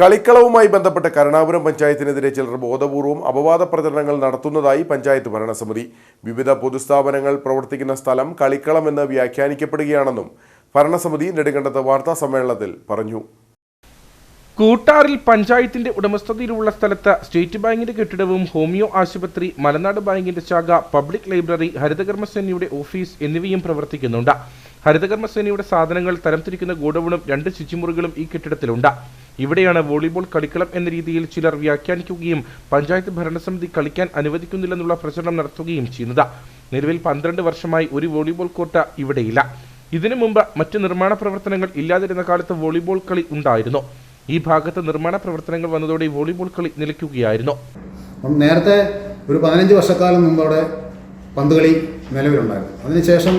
കളിക്കളവുമായി ബന്ധപ്പെട്ട് കരുണാപുരം പഞ്ചായത്തിനെതിരെ ചിലർ ബോധപൂർവം അപവാദ പ്രചരണങ്ങൾ നടത്തുന്നതായി പഞ്ചായത്ത് ഭരണസമിതി. വിവിധ പൊതുസ്ഥാപനങ്ങൾ പ്രവർത്തിക്കുന്ന സ്ഥലം കളിക്കളമെന്ന് വ്യാഖ്യാനിക്കപ്പെടുകയാണെന്നും ഭരണസമിതി നെടുങ്കണ്ടത്ത് വാർത്താ സമ്മേളനത്തിൽ പറഞ്ഞു. കൂട്ടാറിൽ പഞ്ചായത്തിന്റെ ഉടമസ്ഥതയിലുള്ള സ്ഥലത്ത് സ്റ്റേറ്റ് ബാങ്കിന്റെ കെട്ടിടവും ഹോമിയോ ആശുപത്രി മലനാട് ബാങ്കിന്റെ ശാഖ പബ്ലിക് ലൈബ്രറി ഹരിതകർമ്മസേനയുടെ ഓഫീസ് എന്നിവയും പ്രവർത്തിക്കുന്നുണ്ട്. ഹരിതകർമ്മസേനയുടെ സാധനങ്ങൾ തരംതിരിക്കുന്ന ഗോഡൌണും രണ്ട് ശുചിമുറികളും ഈ കെട്ടിടത്തിലുണ്ട്. ഇവിടെയാണ് വോളിബോൾ കളിക്കളം എന്ന രീതിയിൽ ചിലർ വ്യാഖ്യാനിക്കുകയും പഞ്ചായത്ത് ഭരണസമിതി കളിക്കാൻ അനുവദിക്കുന്നില്ലെന്നുള്ള പ്രചരണം നടത്തുകയും ചെയ്യുന്നത്. നിലവിൽ പന്ത്രണ്ട് വർഷമായി ഒരു വോളിബോൾ കോർട്ട് ഇവിടെയില്ല. ഇതിനു മുമ്പ് മറ്റ് നിർമ്മാണ പ്രവർത്തനങ്ങൾ ഇല്ലാതിരുന്ന കാലത്ത് വോളിബോൾ കളി ഉണ്ടായിരുന്നു. ഈ ഭാഗത്ത് നിർമ്മാണ പ്രവർത്തനങ്ങൾ വന്നതോടെ വോളിബോൾ കളി നിലയ്ക്കുകയായിരുന്നു. നേരത്തെ ഒരു പതിനഞ്ച് വർഷക്കാലം മുമ്പ് അവിടെ പന്തുകളി നിലവിലുണ്ടായിരുന്നു. അതിനുശേഷം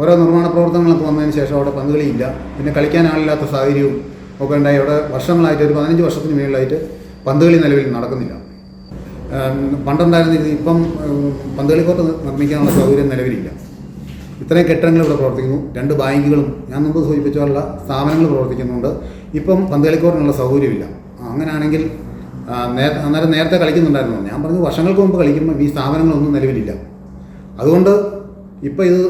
ഓരോ നിർമ്മാണ പ്രവർത്തനങ്ങളൊക്കെ വന്നതിന് ശേഷം അവിടെ പന്തുകളിയില്ല. പിന്നെ കളിക്കാൻ ആളില്ലാത്ത സാഹചര്യവും ഒക്കെ ഉണ്ടായി. അവിടെ വർഷങ്ങളായിട്ട് ഒരു പതിനഞ്ച് വർഷത്തിന് മേളിലായിട്ട് പന്തുകളി നിലവിൽ നടക്കുന്നില്ല. പണ്ടുണ്ടായിരുന്ന ഇപ്പം ഉം, പന്തുകളി കോർട്ട് നിർമ്മിക്കാനുള്ള സൗകര്യം നിലവിലില്ല. ഇത്രയും കെട്ടിടങ്ങൾ ഇവിടെ പ്രവർത്തിക്കുന്നു. രണ്ട് ബാങ്കുകളും ഞാൻ മുമ്പ് സൂചിപ്പിച്ചുള്ള സ്ഥാപനങ്ങൾ പ്രവർത്തിക്കുന്നുണ്ട്. ഇപ്പം പന്തുകളിക്കോറിനുള്ള സൗകര്യമില്ല. അങ്ങനെയാണെങ്കിൽ ആ, നേ- അന്നേരം നേരത്തെ കളിക്കുന്നുണ്ടായിരുന്നു. ഞാൻ പറഞ്ഞു വർഷങ്ങൾക്ക് മുമ്പ് കളിക്കുമ്പോൾ ഈ സ്ഥാപനങ്ങളൊന്നും നിലവിലില്ല. അതുകൊണ്ട് ഇപ്പോൾ ഇത്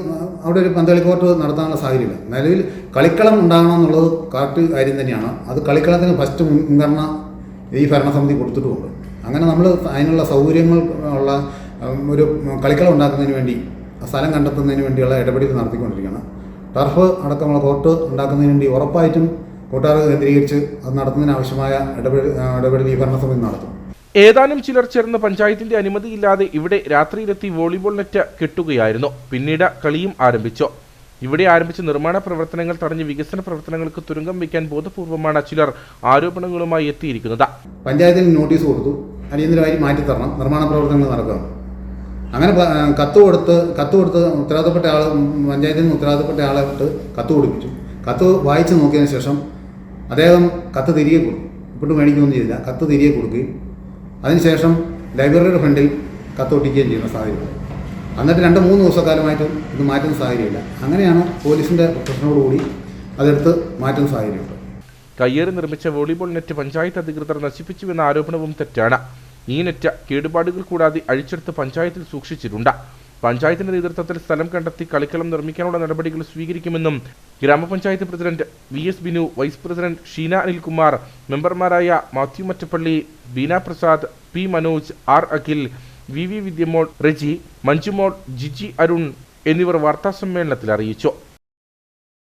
അവിടെ ഒരു പന്തളി കോർട്ട് നടത്താനുള്ള സാഹചര്യമില്ല. നിലവിൽ കളിക്കളം ഉണ്ടാകണമെന്നുള്ളത് കറക്റ്റ് കാര്യം തന്നെയാണ്. അത് കളിക്കളത്തിന് ഫസ്റ്റ് മുൻഗണന ഈ ഭരണസമിതി കൊടുത്തിട്ടുമുണ്ട്. അങ്ങനെ നമ്മൾ അതിനുള്ള സൗകര്യങ്ങൾ ഉള്ള ഒരു കളിക്കളം ഉണ്ടാക്കുന്നതിന് വേണ്ടി സ്ഥലം കണ്ടെത്തുന്നതിന് വേണ്ടിയുള്ള ഇടപെടൽ നടത്തിക്കൊണ്ടിരിക്കുകയാണ്. ടർഫ് അടക്കമുള്ള കോർട്ട് ഉണ്ടാക്കുന്നതിന് വേണ്ടി ഉറപ്പായിട്ടും കൂട്ടുകാർ കേന്ദ്രീകരിച്ച് അത് നടത്തുന്നതിന് ആവശ്യമായ ഇടപെടൽ ഇടപെടൽ ഈ ഭരണസമിതി നടത്തും. ഏതാനും ചിലർ ചേർന്ന് പഞ്ചായത്തിന്റെ അനുമതിയില്ലാതെ ഇവിടെ രാത്രിയിലെത്തി വോളിബോൾ നെറ്റ് കെട്ടുകയായിരുന്നു. പിന്നീട് കളിയും ആരംഭിച്ചു. ഇവിടെ ആരംഭിച്ച നിർമ്മാണ പ്രവർത്തനങ്ങൾ തടഞ്ഞ് വികസന പ്രവർത്തനങ്ങൾക്ക് തുരങ്കം വയ്ക്കാൻ ബോധപൂർവമാണ് ചിലർ ആരോപണങ്ങളുമായി എത്തിയിരിക്കുന്നത്. പഞ്ചായത്തിന് നോട്ടീസ് കൊടുത്തു. അടിയന്തരമായി മാറ്റിത്തരണം നിർമ്മാണ പ്രവർത്തനങ്ങൾ നടക്കണം അങ്ങനെ കത്ത് കൊടുത്ത് കത്ത് കൊടുത്ത് ഉത്തരവാദിത്തപ്പെട്ട ആൾ പഞ്ചായത്തിൽ നിന്ന് ഉത്തരവാദിത്തപ്പെട്ട ആളെ വിട്ട് കത്ത് കൊടുപ്പിച്ചു. കത്ത് വായിച്ചു നോക്കിയതിന് ശേഷം അദ്ദേഹം കത്ത് തിരികെ കൊടുക്കും ഇപ്പോഴും മേടിക്കുകയൊന്നും ചെയ്തില്ല. കത്ത് തിരികെ കൊടുക്കുകയും അതിനുശേഷം ലൈബ്രറിയുടെ ഫ്രണ്ടിൽ കത്തോട്ടിക്കുകയും ചെയ്യുന്ന സാഹചര്യം. എന്നിട്ട് രണ്ട് മൂന്ന് ദിവസക്കാലമായിട്ടും ഇത് മാറ്റുന്ന സാഹചര്യമില്ല. അങ്ങനെയാണ് പോലീസിന്റെ പ്രശ്നത്തോടുകൂടി അതെടുത്ത് മാറ്റുന്ന സാഹചര്യമുണ്ട്. കയ്യേറി നിർമ്മിച്ച വോളിബോൾ നെറ്റ് പഞ്ചായത്ത് അധികൃതർ നശിപ്പിച്ചുവെന്ന ആരോപണവും തെറ്റാണ്. ഈ നെറ്റ് കേടുപാടുകൾ കൂടാതെ അഴിച്ചെടുത്ത് പഞ്ചായത്തിൽ സൂക്ഷിച്ചിട്ടുണ്ട്. പഞ്ചായത്തിന്റെ നേതൃത്വത്തിൽ സ്ഥലം കണ്ടെത്തി കളിക്കളം നിർമ്മിക്കാനുള്ള നടപടികൾ സ്വീകരിക്കുമെന്നും ഗ്രാമപഞ്ചായത്ത് president V S Binu vice president Sheena Anilkumar മെമ്പർമാരായ Mathew Mattappally Beena Prasad P Manoj R Akhil V V Vidyamol Reji Manjumol Jiji Arun എന്നിവർ വാർത്താസമ്മേളനത്തിൽ അറിയിച്ചു.